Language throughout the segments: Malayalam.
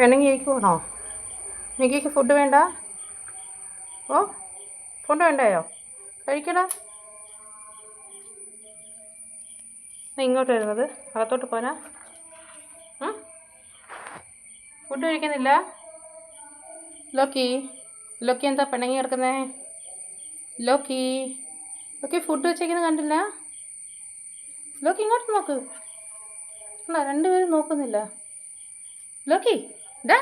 പെണ്ണുങ്ങി കഴിക്കുവാണോ മിക്കിക്ക് ഫുഡ് വേണ്ട? ഓ ഫുഡ് വേണ്ടായോ? കഴിക്കടാ. ഇങ്ങോട്ട് വരുന്നത്. അകത്തോട്ട് ഉം? ഫുഡ് കഴിക്കുന്നില്ല? ലോക്കി ലോക്കി എന്താ പിണങ്ങി കിടക്കുന്നേ? ലോക്കി ലോക്കി ഫുഡ് വെച്ചേക്കുന്നത് കണ്ടില്ല? ലോക്കി ഇങ്ങോട്ട് നോക്ക്. അല്ല രണ്ടുപേരും നോക്കുന്നില്ല. ലോക്കി ഡാ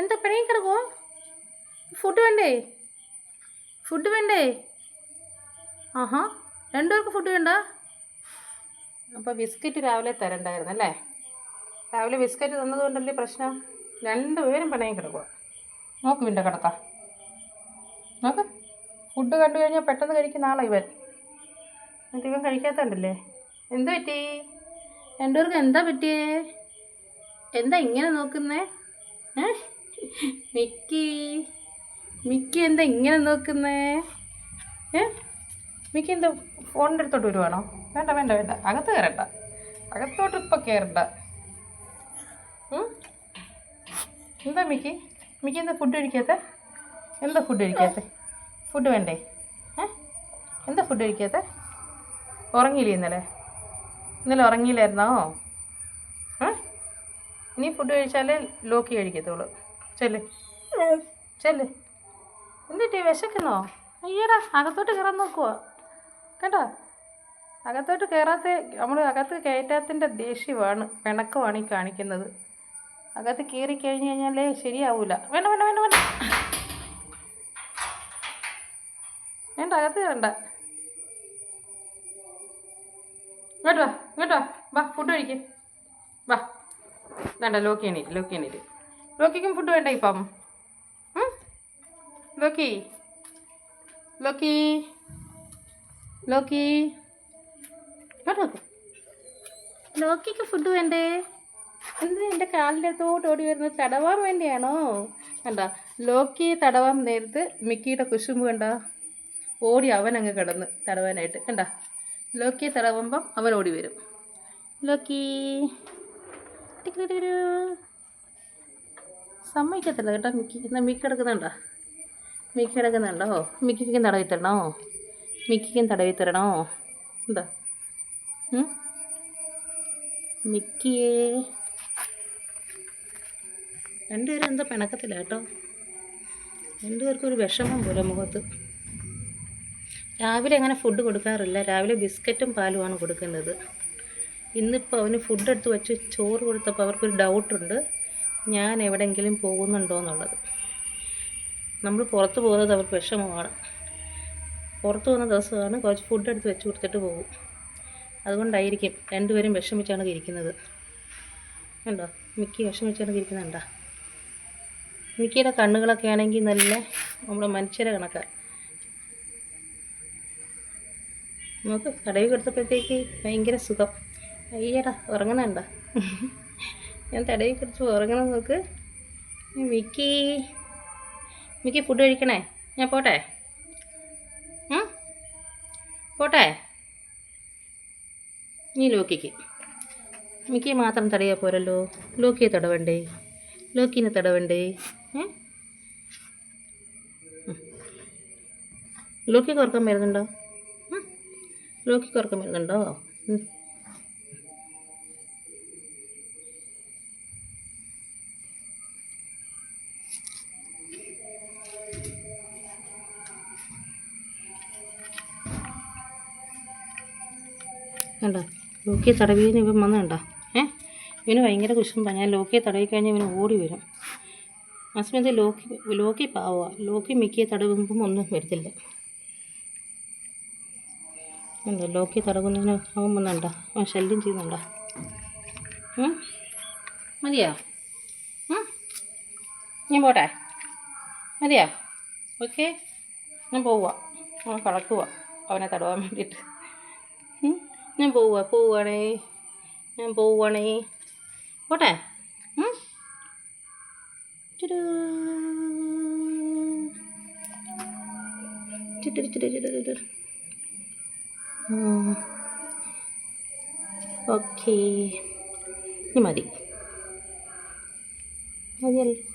എന്താ പിണങ്ങി കിടക്കുമോ ഫുഡ് വേണ്ടേ? ഫുഡ് വേണ്ടേ? ആഹാ രണ്ടുപേർക്ക് ഫുഡ് വേണ്ട? അപ്പോൾ ബിസ്ക്കറ്റ് രാവിലെ തരണ്ടായിരുന്നു അല്ലേ? രാവിലെ ബിസ്ക്കറ്റ് തന്നതുകൊണ്ടല്ലേ പ്രശ്നം? രണ്ടുപേരും പണയം കിടക്കുക നോക്ക് വിന്റെ കിടക്ക നോക്ക്. ഫുഡ് കണ്ടു കഴിഞ്ഞാൽ പെട്ടെന്ന് കഴിക്കുന്ന ആളാണ് ഇവൻ. എന്നിട്ട് ഇവൻ കഴിക്കാത്തണ്ടല്ലേ എന്ത് പറ്റി? രണ്ടുപേർക്ക് എന്താ പറ്റിയേ? എന്താ ഇങ്ങനെ നോക്കുന്നേ? മിക്കി. മിക്കി എന്താ ഇങ്ങനെ നോക്കുന്നേ? ഏ? മിക്കി എന്താ ഫോണിന്റെ അടുത്തോട്ട് വരുവാണോ? വേണ്ട വേണ്ട വേണ്ട. അകത്ത് കയറണ്ട. അകത്തോട്ട് ഇപ്പം കയറണ്ട? എന്താ മിക്കി? മിക്കി എന്താ ഫുഡ് കഴിക്കാത്ത? എന്താ ഫുഡ് കഴിക്കാത്ത? ഫുഡ് വേണ്ടേ? ഏ? എന്താ ഫുഡ് കഴിക്കാത്ത? ഉറങ്ങിയില്ലേ ഇന്നലെ? ഇന്നലെ ഉറങ്ങിയില്ലായിരുന്നോ? നീ ഫുഡ് കഴിച്ചാലേ ലോക്കി കഴിക്കത്തുള്ളൂ. ചെല്ല്. ചെല്ല്. എന്നിട്ട് വിശക്കുന്നോ? അയ്യടാ അകത്തോട്ട് കയറാൻ നോക്കുവോ? കേട്ടോ? അകത്തോട്ട് കയറാത്ത നമ്മൾ അകത്ത് കയറ്റാത്തിന്റെ ദേഷ്യമാണ് പിണക്കമാണ് ഈ കാണിക്കുന്നത്. അകത്ത് കയറി കഴിഞ്ഞ് കഴിഞ്ഞാലേ ശരിയാവൂല. വേണ്ട വേണ്ട വേണ്ട വേണ്ട. വേണ്ട അകത്ത് കയറണ്ട ഇങ്ങോട്ട് വാ ഇങ്ങോട്ട് വാ. ഫുഡ് കഴിക്ക്. വേണ്ട ലോക്കി എണീറ്റ് ലോക്കി എണീറ്റ് ലോക്കിക്കും ഫുഡ് വേണ്ട ഇപ്പം? ലോക്കി ലോക്കി ലോക്കി ലോക്കിക്ക് ഫുഡ് വേണ്ടേ? എന്തിനാ എന്റെ കാലിന്റെ അടുത്തോട്ട് ഓടി വരുന്നത്? തടവാൻ വേണ്ടിയാണോ? കണ്ട? ലോക്കി തടവാൻ നേരത്ത് മിക്കിയുടെ കുശുമ്പ് കണ്ട? ഓടി അവൻ അങ്ങ് കിടന്ന് തടവാനായിട്ട്. കണ്ട? ലോക്കിയെ തടവുമ്പം അവൻ ഓടി വരും. ലോക്കി. സമ്മതിക്കത്തില്ല കേട്ടോ. മിക്കി മിക്ക കിടക്കുന്നുണ്ടോ? മിക്കി കിടക്കുന്നുണ്ടോ? മിക്കിക്കും തടവി തരണോ? മിക്കിക്കും തടവി തരണോ? എന്താ? മിക്കിയേ. രണ്ടുപേരും എന്താ പിണക്കത്തില്ല കേട്ടോ. രണ്ടുപേർക്കും ഒരു വിഷമം പോലെ മുഖത്ത്. രാവിലെ അങ്ങനെ ഫുഡ് കൊടുക്കാറില്ല. രാവിലെ ബിസ്ക്കറ്റും പാലുമാണ് കൊടുക്കുന്നത്. ഇന്നിപ്പോൾ അവന് ഫുഡ് എടുത്ത് വെച്ച് ചോറ് കൊടുത്തപ്പോൾ അവർക്കൊരു ഡൗട്ടുണ്ട് ഞാൻ എവിടെയെങ്കിലും പോകുന്നുണ്ടോ എന്നുള്ളത്. നമ്മൾ പുറത്ത് പോകുന്നത് അവർക്ക് വിഷമമാണ്. പുറത്ത് പോകുന്ന ദിവസമാണ് കുറച്ച് ഫുഡ് എടുത്ത് വെച്ച് കൊടുത്തിട്ട് പോകും. അതുകൊണ്ടായിരിക്കും രണ്ടുപേരും വിഷമിച്ചാണ് ഇരിക്കുന്നത് കണ്ടോ? മിക്കി വിഷമിച്ചാണ് ഇരിക്കുന്നുണ്ടോ മിക്കിയുടെ കണ്ണുകളൊക്കെ ആണെങ്കിൽ നല്ല നമ്മുടെ മനുഷ്യരെ കണക്കാണ് നമുക്ക് കടയിൽ കൊടുത്തപ്പോഴത്തേക്ക് ഭയങ്കര സുഖം. അയ്യടാ ഉറങ്ങുന്നുണ്ടോ? ഞാൻ തടവി കുറച്ച് ഉറങ്ങണം നോക്ക്. മിക്കി മിക്കി ഫുഡ് കഴിക്കണേ? ഞാൻ പോട്ടെ? പോട്ടെ? നീ ലോക്കിക്ക്. മിക്കി മാത്രം തടയാ പോരല്ലോ. ലോക്കിയെ തടവണ്ടേ? ലോക്കിനെ തടവണ്ടേ? ലോക്കി ഉറക്കം വരുന്നുണ്ടോ? ലോക്കി ഉറക്കം വരുന്നുണ്ടോ? കണ്ടോ? ലോക്കിയെ തടവിന്ന് ഇവൻ വന്ന് കണ്ടോ? ഏ? ഇവന് ഭയങ്കര കുശുമ്പാണ് ഞാൻ ലോക്കിയെ തടവി കഴിഞ്ഞാൽ ഇവന് ഓടി വരും. ആ സമയത്ത് ലോക്കി ലോക്കി പാവുക ലോക്കി മിക്കിയെ തടവുമ്പം ഒന്നും വരത്തില്ല. ഉണ്ടോ ലോക്കി തടവുന്നതിന് അവൻ വന്നുണ്ടോ അവൻ ശല്യം ചെയ്യുന്നുണ്ടോ? മതിയോ? ഞാൻ പോട്ടെ? മതിയോ? ഓക്കെ. ഞാൻ പോവുക അവൻ കളക്കുക അവനെ തടവാൻ വേണ്ടിയിട്ട്? ഞാൻ പോവുക പോവുകയാണേ ഞാൻ പോവുകയാണേ പോട്ടെ. ഓക്കേ. ഇനി മതി. മതിയല്ലോ.